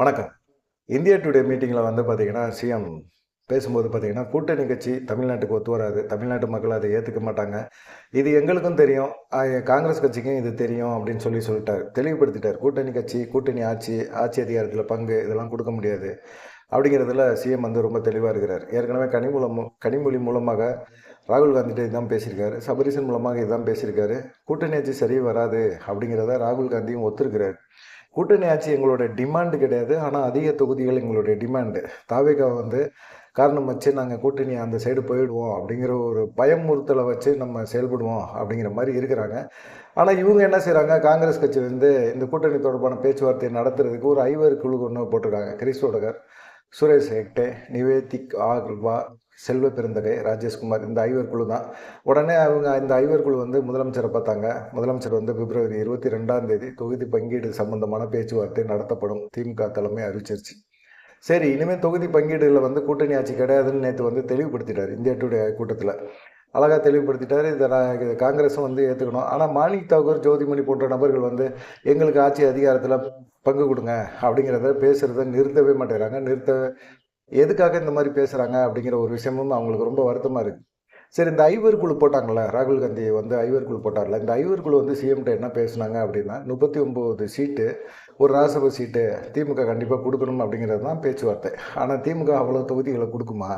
வணக்கம். India today மீட்டிங்கில் வந்து பார்த்தீங்கன்னா சிஎம் பேசும்போது பார்த்திங்கன்னா கூட்டணி கட்சி தமிழ்நாட்டுக்கு ஒத்து வராது. தமிழ்நாட்டு மக்கள் அதை ஏற்றுக்க மாட்டாங்க. இது எங்களுக்கும் தெரியும். காங்கிரஸ் கட்சிக்கும் இது தெரியும் அப்படின்னு சொல்லி சொல்லிட்டார். தெளிவுபடுத்திட்டார். கூட்டணி கட்சி கூட்டணி ஆட்சி ஆட்சி அதிகாரத்தில் பங்கு இதெல்லாம் கொடுக்க முடியாது. அப்படிங்கிறதுல சிஎம் வந்து ரொம்ப தெளிவாக இருக்கிறார். ஏற்கனவே கனிமூலம் கனிமொழி மூலமாக ராகுல் காந்திகிட்ட இதுதான் பேசியிருக்காரு. சபரிசன் மூலமாக இதுதான் பேசியிருக்காரு. கூட்டணி ஆட்சி சரி வராது அப்படிங்கிறத ராகுல் காந்தியும் ஒத்துருக்கிறார். கூட்டணி ஆட்சி எங்களோட டிமாண்டு கிடையாது. ஆனால் அதிக தொகுதிகள் எங்களுடைய டிமாண்டு தாவேகா வந்து காரணம் வச்சு நாங்கள் கூட்டணி அந்த சைடு போயிடுவோம் அப்படிங்கிற ஒரு பயமுறுத்தலை வச்சு நம்ம செயல்படுவோம் அப்படிங்கிற மாதிரி இருக்கிறாங்க. ஆனால் இவங்க என்ன செய்கிறாங்க காங்கிரஸ் கட்சி வந்து இந்த கூட்டணி தொடர்பான பேச்சுவார்த்தை நடத்துறதுக்கு ஒரு ஐவர் குழு ஒன்று போட்டிருக்காங்க. கிறிஸ்தோடகர் சுரேஷ் ஹெக்டே நிவேதிக் ஆகல்வா செல்வ பெருந்தகை ராஜேஷ்குமார் இந்த ஐவர் குழு தான். உடனே அவங்க இந்த ஐவர் குழு வந்து முதலமைச்சரை பார்த்தாங்க. முதலமைச்சர் வந்து பிப்ரவரி இருபத்தி ரெண்டாம் தேதி தொகுதி பங்கீடு சம்பந்தமான பேச்சுவார்த்தை நடத்தப்படும். திமுக தலைமை அறிவிச்சிருச்சு சரி இனிமேல் தொகுதி பங்கீடுகளில் வந்து கூட்டணி ஆட்சி கிடையாதுன்னு நேற்று வந்து தெளிவுபடுத்திட்டார் இந்தியா டுடே கூட்டத்தில். அழகாக தெளிவுபடுத்திட்டார். இதை நான் இது காங்கிரஸும் வந்து ஏற்றுக்கணும் ஆனால் மாணிக் தாக்கூர் ஜோதிமணி போன்ற நபர்கள் வந்து எங்களுக்கு ஆட்சி அதிகாரத்தில் பங்கு கொடுங்க அப்படிங்கிறத பேசுகிறத நிறுத்தவே மாட்டேறாங்க நிறுத்த எதுக்காக இந்த மாதிரி பேசுகிறாங்க அப்படிங்கிற ஒரு விஷயமும் அவங்களுக்கு ரொம்ப வருத்தமாக இருக்குது சரி இந்த ஐவர் குழு போட்டாங்களே ராகுல் காந்தி வந்து ஐவர் குழு போட்டார்ல இந்த ஐவர் குழு வந்து சிஎம்கிட்ட என்ன பேசுனாங்க அப்படின்னா முப்பத்தி ஒம்பது சீட்டு ஒரு ராஜ்யசபா சீட்டு திமுக கண்டிப்பாக கொடுக்கணும் அப்படிங்கிறது தான் பேச்சுவார்த்தை. ஆனால் திமுக அவ்வளோ தொகுதிகளை கொடுக்குமா?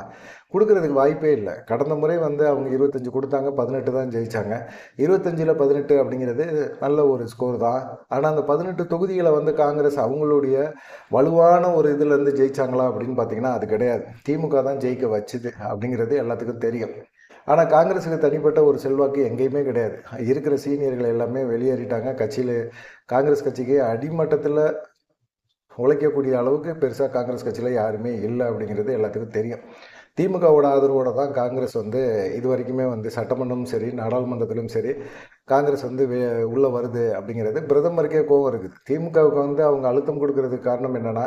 கொடுக்கறதுக்கு வாய்ப்பே இல்லை. கடந்த முறை வந்து அவங்க இருபத்தஞ்சி கொடுத்தாங்க பதினெட்டு தான் ஜெயித்தாங்க இருபத்தஞ்சில் பதினெட்டு அப்படிங்கிறது நல்ல ஒரு ஸ்கோர் தான். ஆனால் அந்த பதினெட்டு தொகுதிகளை வந்து காங்கிரஸ் அவங்களுடைய வலுவான ஒரு இதுலேருந்து ஜெயிச்சாங்களா அப்படின்னு பார்த்தீங்கன்னா அது கிடையாது. திமுக தான் ஜெயிக்க வச்சுது அப்படிங்கிறது எல்லாத்துக்கும் தெரியும். ஆனால் காங்கிரஸுக்கு தனிப்பட்ட ஒரு செல்வாக்கு எங்கேயுமே கிடையாது. இருக்கிற சீனியர்கள் எல்லாமே வெளியேறிட்டாங்க. கட்சியில் காங்கிரஸ் கட்சிக்கு அடிமட்டத்தில் உழைக்கக்கூடிய அளவுக்கு பெருசாக காங்கிரஸ் கட்சியில் யாருமே இல்லை அப்படிங்கிறது எல்லாத்துக்கும் தெரியும். திமுகவோட ஆதரவோடு தான் காங்கிரஸ் வந்து இது வரைக்குமே வந்து சட்டமன்றமும் சரி நாடாளுமன்றத்திலும் சரி காங்கிரஸ் வந்து வே உள்ளே வருது அப்படிங்கிறது. பிரதமருக்கே கோவம் இருக்குது. திமுகவுக்கு வந்து அவங்க அழுத்தம் கொடுக்கறதுக்கு காரணம் என்னென்னா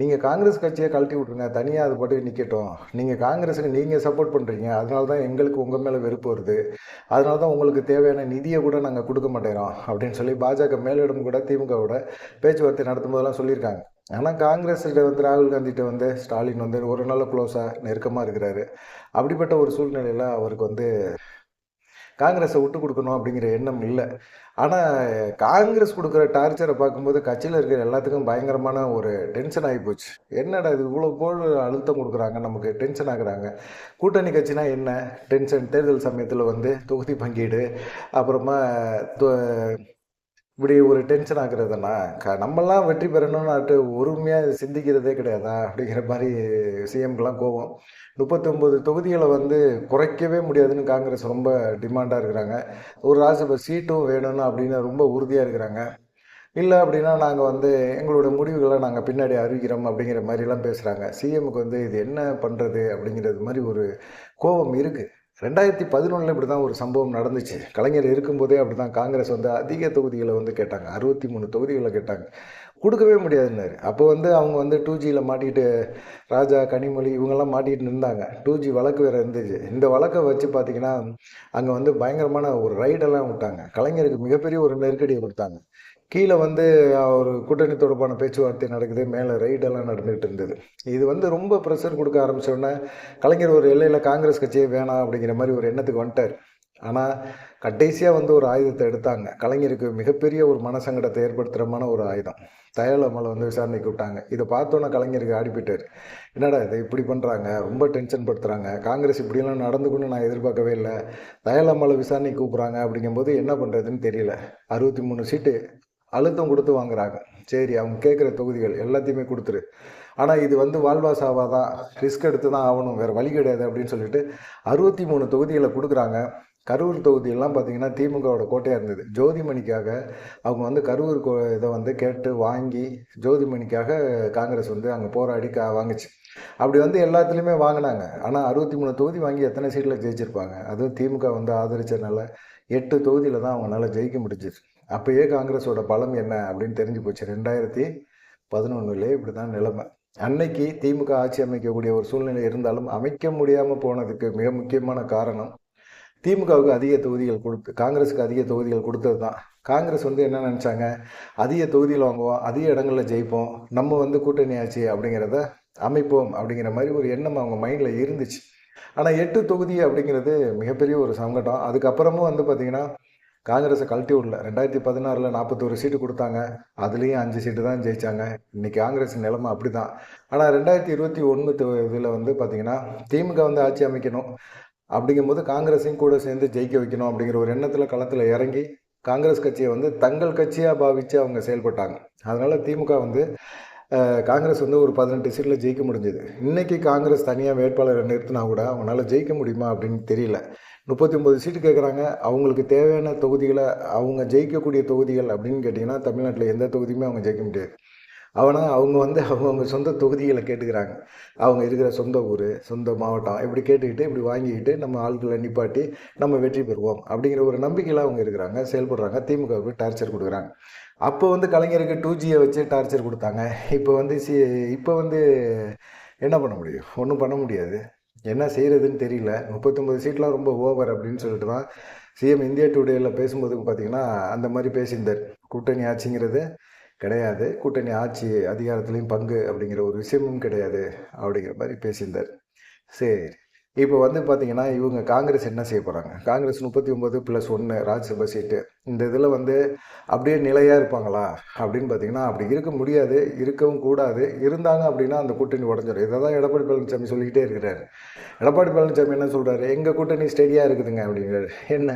நீங்கள் காங்கிரஸ் கட்சியை கழட்டி விட்ருங்க தனியாக அது பாட்டு நிற்கட்டும் நீங்கள் காங்கிரஸுக்கு நீங்கள் சப்போர்ட் பண்ணுறீங்க அதனால தான் எங்களுக்கு உங்கள் மேலே வெறுப்பு வருது. அதனால தான் உங்களுக்கு தேவையான நிதியை கூட நாங்கள் கொடுக்க மாட்டேங்கிறோம் அப்படின்னு சொல்லி பாஜக மேலிடம் கூட திமுகவோட பேச்சுவார்த்தை நடத்தும் போதெல்லாம் சொல்லியிருக்காங்க. ஆனால் காங்கிரஸ்கிட்ட வந்து ராகுல் காந்திகிட்ட வந்து ஸ்டாலின் வந்து ஒரு நாள் க்ளோஸாக நெருக்கமாக இருக்கிறாரு. அப்படிப்பட்ட ஒரு சூழ்நிலையில் அவருக்கு வந்து காங்கிரஸை விட்டு கொடுக்கணும் அப்படிங்கிற எண்ணம் இல்லை. ஆனால் காங்கிரஸ் கொடுக்குற டார்ச்சரை பார்க்கும்போது கட்சியில் இருக்கிற எல்லாத்துக்கும் பயங்கரமான ஒரு டென்ஷன் ஆகி போச்சு. என்னடா இது இவ்வளோ போல் அழுத்தம் கொடுக்குறாங்க நமக்கு டென்ஷன் ஆகுறாங்க. கூட்டணி கட்சினா என்ன? டென்ஷன் தேர்தல் சமயத்தில் வந்து தொகுதி பங்கீடு அப்புறமா தொ- இப்படி ஒரு டென்ஷன் ஆகுறதுனா க நம்மளாம் வெற்றி பெறணும்னு ஒருமையாக சிந்திக்கிறதே கிடையாதா? அப்படிங்கிற மாதிரி சிஎம்கெலாம் கோவம் முப்பத்தொம்பது தொகுதிகளை வந்து குறைக்கவே முடியாதுன்னு காங்கிரஸ் ரொம்ப டிமாண்டாக இருக்கிறாங்க. ஒரு ராஜ்யசபா சீட்டும் வேணும்னு அப்படின்னு ரொம்ப உறுதியாக இருக்கிறாங்க. இல்லை அப்படின்னா நாங்கள் வந்து எங்களோட முடிவுகளை நாங்கள் பின்னாடி அறிவிக்கிறோம் அப்படிங்கிற மாதிரிலாம் பேசுகிறாங்க சிஎம்முக்கு வந்து இது என்ன பண்ணுறது அப்படிங்கிறது மாதிரி ஒரு கோபம் இருக்குது ரெண்டாயிரத்தி பதினொன்றில் இப்படி தான் ஒரு சம்பவம் நடந்துச்சு. கலைஞர் இருக்கும்போதே அப்படி தான் காங்கிரஸ் வந்து அதிக தொகுதிகளை வந்து கேட்டாங்க. அறுபத்தி மூணு தொகுதிகளை கேட்டாங்க. கொடுக்கவே முடியாதுன்னாரு. அப்போ வந்து அவங்க வந்து டூ ஜியில் மாட்டிக்கிட்டு ராஜா கனிமொழி இவங்கெல்லாம் மாட்டிக்கிட்டு நின்றாங்க டூ ஜி வழக்கு வேறு இருந்துச்சு. இந்த வழக்கை வச்சு பார்த்தீங்கன்னா அங்கே வந்து பயங்கரமான ஒரு ரைடெல்லாம் விட்டாங்க. கலைஞருக்கு மிகப்பெரிய ஒரு நெருக்கடியை கொடுத்தாங்க. கீழே வந்து ஒரு கூட்டணி தொடர்பான பேச்சுவார்த்தை நடக்குது. மேலே ரைடெல்லாம் நடந்துகிட்டு இருந்தது. இது வந்து ரொம்ப ப்ரெஷர் கொடுக்க ஆரம்பித்தோடனே கலைஞர் ஒரு எல்லையில் காங்கிரஸ் கட்சியே வேணாம் அப்படிங்கிற மாதிரி ஒரு எண்ணத்துக்கு வந்துட்டார். ஆனால் கடைசியாக வந்து ஒரு ஆயுதத்தை எடுத்தாங்க. கலைஞருக்கு மிகப்பெரிய ஒரு மனசங்கடத்தை ஏற்படுத்துகிறமான ஒரு ஆயுதம். தயாளமலை வந்து விசாரணைக்கு விட்டாங்க. இதை பார்த்தோன்னே கலைஞருக்கு ஆடிப்பிட்டார் என்னடா இதை? இப்படி பண்ணுறாங்க ரொம்ப டென்ஷன் படுத்துகிறாங்க காங்கிரஸ் இப்படியெல்லாம் நடந்துக்கணும்னு நான் எதிர்பார்க்கவே இல்லை. தயாளமலை விசாரணைக்கு கூப்பிட்றாங்க அப்படிங்கும்போது என்ன பண்ணுறதுன்னு தெரியல. அறுபத்தி மூணு சீட்டு அழுத்தம் கொடுத்து வாங்குறாங்க. சரி அவங்க கேட்குற தொகுதிகள் எல்லாத்தையுமே கொடுத்துரு. ஆனால் இது வந்து வாழ்வா சாவா தான் ரிஸ்க் எடுத்து தான் ஆகணும். வேறு வழி கிடையாது அப்படின்னு சொல்லிட்டு அறுபத்தி மூணு தொகுதிகளை கொடுக்குறாங்க. கரூர் தொகுதியெல்லாம் பார்த்தீங்கன்னா திமுகவோட கோட்டையாக இருந்தது. ஜோதிமணிக்காக அவங்க வந்து கரூர் கோ இதை வந்து கேட்டு வாங்கி ஜோதிமணிக்காக காங்கிரஸ் வந்து அங்கே போராடி கா வாங்கிச்சு. அப்படி வந்து எல்லாத்துலேயுமே வாங்கினாங்க. ஆனால் அறுபத்தி மூணு தொகுதி வாங்கி எத்தனை சீட்டில் ஜெயிச்சிருப்பாங்க? அதுவும் திமுக வந்து ஆதரிச்சதுனால எட்டு தொகுதியில் தான் அவங்களால ஜெயிக்க முடிஞ்சிது. அப்போயே காங்கிரஸோட பலம் என்ன அப்படின்னு தெரிஞ்சு போச்சு. ரெண்டாயிரத்தி பதினொன்றுலேயே இப்படி தான் நிலைமை. அன்னைக்கு திமுக ஆட்சி அமைக்கக்கூடிய ஒரு சூழ்நிலை இருந்தாலும் அமைக்க முடியாமல் போனதுக்கு மிக முக்கியமான காரணம் திமுகவுக்கு அதிக தொகுதிகள் கொடுத்து காங்கிரஸுக்கு அதிக தொகுதிகள் கொடுத்தது தான் காங்கிரஸ் வந்து என்ன நினச்சாங்க? அதிக தொகுதியில் வாங்குவோம் அதிக இடங்களில் ஜெயிப்போம் நம்ம வந்து கூட்டணி ஆச்சு அப்படிங்கிறத அமைப்போம் அப்படிங்கிற மாதிரி ஒரு எண்ணம் அவங்க மைண்டில் இருந்துச்சு. ஆனால் எட்டு தொகுதி அப்படிங்கிறது மிகப்பெரிய ஒரு சங்கடம். அதுக்கப்புறமும் வந்து பார்த்திங்கன்னா காங்கிரஸை கழட்டி விடல. ரெண்டாயிரத்தி பதினாறில் நாற்பத்தோரு சீட்டு கொடுத்தாங்க. அதுலேயும் அஞ்சு சீட்டு தான் ஜெயித்தாங்க இன்றைக்கி காங்கிரஸ் நிலைமை அப்படி தான் ஆனால் ரெண்டாயிரத்தி இருபத்தி ஒன்று இதில் வந்து பார்த்திங்கன்னா திமுக வந்து ஆட்சி அமைக்கணும் அப்படிங்கும்போது காங்கிரஸையும் கூட சேர்ந்து ஜெயிக்க வைக்கணும் அப்படிங்கிற ஒரு எண்ணத்தில் களத்தில் இறங்கி காங்கிரஸ் கட்சியை வந்து தங்கள் கட்சியாக பாவித்து அவங்க செயல்பட்டாங்க. அதனால் திமுக வந்து காங்கிரஸ் வந்து ஒரு பதினெட்டு சீட்டில் ஜெயிக்க முடிஞ்சது. இன்றைக்கி காங்கிரஸ் தனியாக வேட்பாளரை நிறுத்தினா கூட அவங்களால ஜெயிக்க முடியுமா அப்படின்னு தெரியல. முப்பத்தி ஒம்பது சீட்டு கேட்குறாங்க அவங்களுக்கு தேவையான தொகுதிகளை அவங்க ஜெயிக்கக்கூடிய தொகுதிகள் அப்படின்னு கேட்டிங்கன்னா தமிழ்நாட்டில் எந்த தொகுதியுமே அவங்க ஜெயிக்க முடியாது. ஆனால் அவங்க வந்து அவங்கவுங்க சொந்த தொகுதிகளை கேட்டுக்கிறாங்க. அவங்க இருக்கிற சொந்த ஊர் சொந்த மாவட்டம் இப்படி கேட்டுக்கிட்டு இப்படி வாங்கிக்கிட்டு நம்ம ஆட்களை நிப்பாட்டி நம்ம வெற்றி பெறுவோம் அப்படிங்கிற ஒரு நம்பிக்கையில் அவங்க இருக்கிறாங்க. செயல்படுறாங்க. திமுகவுக்கு டார்ச்சர் கொடுக்குறாங்க. அப்போ வந்து கலைஞருக்கு டூ ஜியை வச்சு டார்ச்சர் கொடுத்தாங்க. இப்போ வந்து சி இப்போ வந்து என்ன பண்ண முடியும்? ஒன்றும் பண்ண முடியாது. என்ன செய்கிறதுன்னு தெரியல. முப்பத்தொம்பது சீட்லாம் ரொம்ப ஓவர் அப்படின்னு சொல்லிட்டு தான் சிஎம் இந்தியா டுடேயில் பேசும்போது பார்த்தீங்கன்னா அந்த மாதிரி பேசியிருந்தார். கூட்டணி ஆட்சிங்கிறது கிடையாது. கூட்டணி ஆட்சி அதிகாரத்துலேயும் பங்கு அப்படிங்கிற ஒரு விஷயமும் கிடையாது அப்படிங்கிற மாதிரி பேசியிருந்தார். சரி. இப்போ வந்து பார்த்தீங்கன்னா இவங்க காங்கிரஸ் என்ன செய்ய போகிறாங்க காங்கிரஸ் முப்பத்தி ஒம்பது ப்ளஸ் ஒன்று ராஜ்யசபா சீட்டு. இந்த இதில் வந்து அப்படியே நிலையாக இருப்பாங்களா? அப்படின்னு பார்த்தீங்கன்னா அப்படி இருக்க முடியாது இருக்கவும் கூடாது. இருந்தாங்க அப்படின்னா அந்த கூட்டணி உடஞ்சிடும் இதை தான் எடப்பாடி பழனிசாமி சொல்லிக்கிட்டே இருக்கிறாரு. எடப்பாடி பழனிசாமி என்ன சொல்கிறாரு எங்கள் கூட்டணி ஸ்டெடியாக இருக்குதுங்க அப்படிங்கிறாரு. என்ன?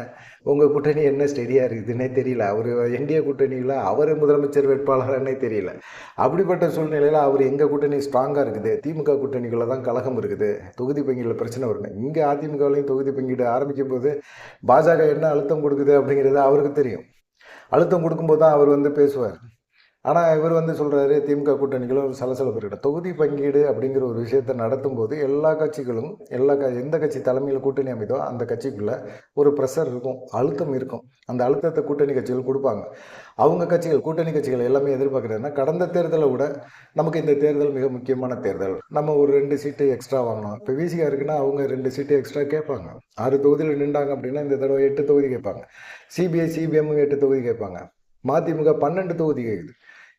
உங்கள் கூட்டணி என்ன ஸ்டெடியாக இருக்குதுன்னே தெரியல. அவர் என்டிஏ கூட்டணியில் அவர் முதலமைச்சர் வேட்பாளர்னே தெரியல. அப்படிப்பட்ட சூழ்நிலையில் அவர் எங்கள் கூட்டணி ஸ்ட்ராங்காக இருக்குது? திமுக கூட்டணிக்குள்ளே தான் கழகம் இருக்குது. தொகுதி பங்கீடில் பிரச்சனை வரணும் இங்கே அதிமுகவிலையும் தொகுதி பங்கீடு ஆரம்பிக்கும் போது பாஜக என்ன அழுத்தம் கொடுக்குது அப்படிங்கிறது அவருக்கு தெரியும். அழுத்தம் கொடுக்கும்போது தான் அவர் வந்து பேசுவார். ஆனால் இவர் வந்து சொல்கிறாரு திமுக கூட்டணிகளும் ஒரு சலசலப்பு இருக்கட்டும் தொகுதி பங்கீடு அப்படிங்கிற ஒரு விஷயத்தை நடத்தும் போது எல்லா கட்சிகளும் எல்லா க எந்த கட்சி தலைமையில் கூட்டணி அமைதோ அந்த கட்சிக்குள்ளே ஒரு ப்ரெஷர் இருக்கும் அழுத்தம் இருக்கும். அந்த அழுத்தத்தை கூட்டணி கட்சிகள் கொடுப்பாங்க. அவங்க கட்சிகள் கூட்டணி கட்சிகள் எல்லாமே எதிர்பார்க்குறதுன்னா கடந்த தேர்தலை விட நமக்கு இந்த தேர்தல் மிக முக்கியமான தேர்தல். நம்ம ஒரு ரெண்டு சீட்டு எக்ஸ்ட்ரா வாங்கணும். இப்போ விசிகா இருக்குன்னா அவங்க ரெண்டு சீட்டு எக்ஸ்ட்ரா கேட்பாங்க. ஆறு தொகுதியில் நின்றாங்க அப்படின்னா இந்த தடவை எட்டு தொகுதி கேட்பாங்க. சிபிஐ சிபிஎம் எட்டு தொகுதி கேட்பாங்க. மதிமுக பன்னெண்டு தொகுதி கேட்குது.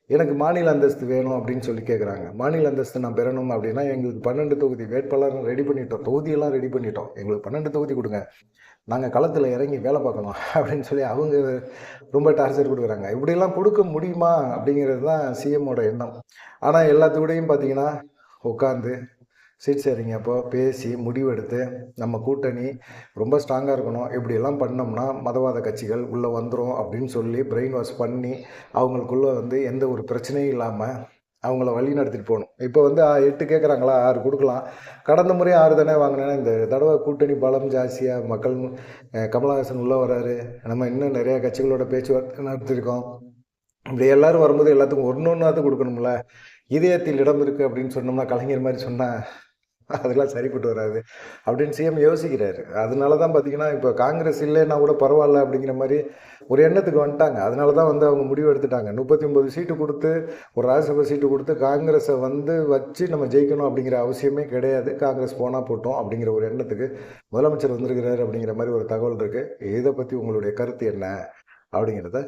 எனக்கு மாநில அந்தஸ்து வேணும் அப்படின்னு சொல்லி கேட்குறாங்க மாநில அந்தஸ்து நான் பெறணும் அப்படின்னா எங்களுக்கு பன்னெண்டு தொகுதி வேட்பாளர் ரெடி பண்ணிட்டோம். தொகுதியெல்லாம் ரெடி பண்ணிட்டோம். எங்களுக்கு பன்னெண்டு தொகுதி கொடுங்க. நாங்கள் களத்தில் இறங்கி வேலை பார்க்கணும் அப்படின்னு சொல்லி அவங்க ரொம்ப டார்ச்சர் கொடுக்குறாங்க. இப்படியெல்லாம் கொடுக்க முடியுமா அப்படிங்கிறது தான் சிஎம்மோட எண்ணம். ஆனால் எல்லாத்துக்கூடையும் பார்த்தீங்கன்னா உட்காந்து சீட் சரிங்க அப்போ பேசி முடிவெடுத்து நம்ம கூட்டணி ரொம்ப ஸ்ட்ராங்காக இருக்கணும். இப்படியெல்லாம் பண்ணோம்னா மதவாத கட்சிகள் உள்ளே வந்துடும் அப்படின்னு சொல்லி பிரெயின் வாஷ் பண்ணி அவங்களுக்குள்ளே வந்து எந்த ஒரு பிரச்சனையும் இல்லாமல் அவங்கள வழி நடத்திட்டு போகணும். இப்போ வந்து எட்டு கேட்குறாங்களா ஆறு கொடுக்கலாம். கடந்த முறை ஆறு தானே வாங்கினேன்னா இந்த தடவை கூட்டணி பலம் ஜாஸ்தியாக மக்கள் கமலஹாசன் உள்ளே வராரு. நம்ம இன்னும் நிறையா கட்சிகளோட பேச்சுவார்த்தை நடத்திருக்கோம். இப்படி எல்லோரும் வரும்போது எல்லாத்துக்கும் ஒன்று ஒன்றாவது கொடுக்கணும்ல. இதயத்தில் இடம் இருக்குது அப்படின்னு சொன்னோம்னா கலைஞர் மாதிரி சொன்னால் அதெல்லாம் சரிப்பட்டு வராது அப்படின்னு சிஎம் யோசிக்கிறாரு. அதனால தான் பார்த்தீங்கன்னா இப்போ காங்கிரஸ் இல்லைன்னா கூட பரவாயில்ல அப்படிங்கிற மாதிரி ஒரு எண்ணத்துக்கு வந்துட்டாங்க. அதனால தான் வந்து அவங்க முடிவு எடுத்துட்டாங்க. முப்பத்தி ஒம்பது சீட்டு கொடுத்து ஒரு ராஜ்யசபா சீட்டு கொடுத்து காங்கிரஸை வந்து வச்சு நம்ம ஜெயிக்கணும் அப்படிங்கிற அவசியமே கிடையாது. காங்கிரஸ் போனால் போட்டோம் அப்படிங்கிற ஒரு எண்ணத்துக்கு முதலமைச்சர் வந்திருக்கிறாரு அப்படிங்கிற மாதிரி ஒரு தகவல் இருக்குது இதை பற்றி உங்களுடைய கருத்து என்ன அப்படிங்கிறத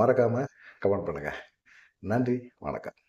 மறக்காமல் கமெண்ட் பண்ணுங்கள் நன்றி வணக்கம்.